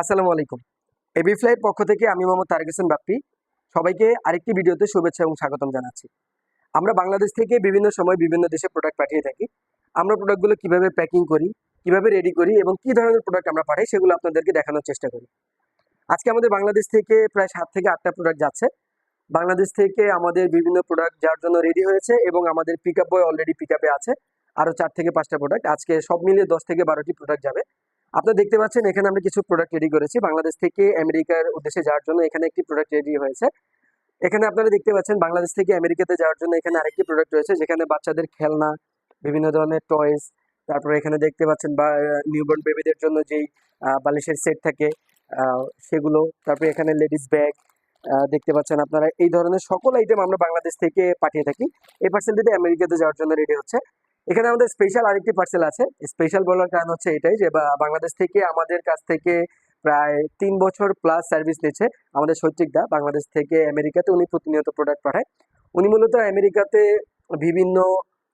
আসসালামু আলাইকুম। এবি ফ্লাইয়ের পক্ষ থেকে আমি মোহাম্মদ তারেক হোসেন বাপ্পি। সবাইকে আরেকটি ভিডিওতে শুভেচ্ছা এবং স্বাগতম জানাচ্ছি। আমরা বাংলাদেশ থেকে বিভিন্ন সময় বিভিন্ন দেশে প্রোডাক্ট পাঠিয়ে থাকি। আমরা প্রোডাক্টগুলো কীভাবে প্যাকিং করি, কীভাবে রেডি করি এবং কি ধরনের প্রোডাক্ট আমরা পাঠাই সেগুলো আপনাদেরকে দেখানোর চেষ্টা করি। আজকে আমাদের বাংলাদেশ থেকে প্রায় সাত থেকে আটটা প্রোডাক্ট যাচ্ছে। বাংলাদেশ থেকে আমাদের বিভিন্ন প্রোডাক্ট যার জন্য রেডি হয়েছে এবং আমাদের pick up boy already pick আপে আছে। আরও চার থেকে পাঁচটা প্রোডাক্ট আজকে সব মিলিয়ে দশ থেকে বারোটি প্রোডাক্ট যাবে। আপনারা দেখতে পাচ্ছেন, এখানে আমরা কিছু প্রোডাক্ট রেডি করেছি। বাংলাদেশ থেকে আমেরিকার উদ্দেশ্যে যাওয়ার জন্য এখানে একটি প্রোডাক্ট রেডি হয়েছে। এখানে আপনারা দেখতে পাচ্ছেন, বাংলাদেশ থেকে আমেরিকাতে যাওয়ার জন্য এখানে আরেকটি প্রোডাক্ট রয়েছে, যেখানে বাচ্চাদের খেলনা, বিভিন্ন ধরনের টয়েস তারপরে এখানে দেখতে পাচ্ছেন, বা নিউবর্ন বেবিদের জন্য যেই বালিশের সেট থাকে সেগুলো, তারপরে এখানে লেডিস ব্যাগ দেখতে পাচ্ছেন আপনারা, এই ধরনের সকল আইটেম আমরা বাংলাদেশ থেকে পাঠিয়ে থাকি। এই পার্সেলটিতে আমেরিকাতে যাওয়ার জন্য রেডি হচ্ছে। এখানে আমাদের স্পেশাল আরেকটি পার্সেল আছে। স্পেশাল বলার কারণ হচ্ছে এটাই যে বাংলাদেশ থেকে আমাদের কাছ থেকে প্রায় তিন বছর প্লাস সার্ভিস নিচ্ছে আমাদের দা। বাংলাদেশ থেকে আমেরিকাতে উনি প্রতিনিয়ত প্রোডাক্ট পাঠায়। উনি মূলত আমেরিকাতে বিভিন্ন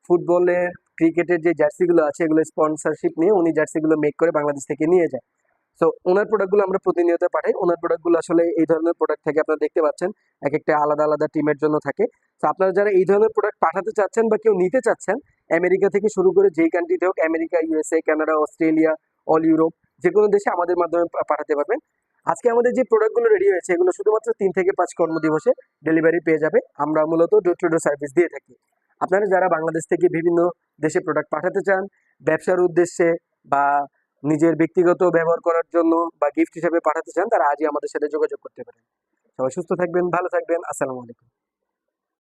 ফুটবলের ক্রিকেটের যে জার্সিগুলো আছে, এগুলো স্পন্সরশিপ নিয়ে উনি জার্সিগুলো মেক করে বাংলাদেশ থেকে নিয়ে যায়। সো ওনার প্রোডাক্টগুলো আমরা প্রতিনিয়ত পাঠাই। ওনার প্রোডাক্টগুলো আসলে এই ধরনের প্রোডাক্ট থেকে আপনারা দেখতে পাচ্ছেন। এক একটা আলাদা আলাদা টিমের জন্য থাকে। তো আপনারা যারা এই ধরনের প্রোডাক্ট পাঠাতে চাচ্ছেন বা কেউ নিতে চাচ্ছেন আমেরিকা থেকে শুরু করে যেই কান্ট্রিতে হোক, America USA Canada Australia all Europe যে কোনো দেশে আমাদের মাধ্যমে পাঠাতে পারবেন। আজকে আমাদের যে প্রোডাক্টগুলো রেডি হয়েছে, এগুলো শুধুমাত্র তিন থেকে পাঁচ কর্মদিবসে ডেলিভারি পেয়ে যাবে। আমরা মূলত ডোর টু ডোর সার্ভিস দিয়ে থাকি। আপনারা যারা বাংলাদেশ থেকে বিভিন্ন দেশে প্রোডাক্ট পাঠাতে চান, ব্যবসার উদ্দেশ্যে বা নিজের ব্যক্তিগত ব্যবহার করার জন্য বা গিফট হিসেবে পাঠাতে চান, তারা আজই আমাদের সাথে যোগাযোগ করতে পারেন। সবাই সুস্থ থাকবেন, ভালো থাকবেন, আসসালামু আলাইকুম।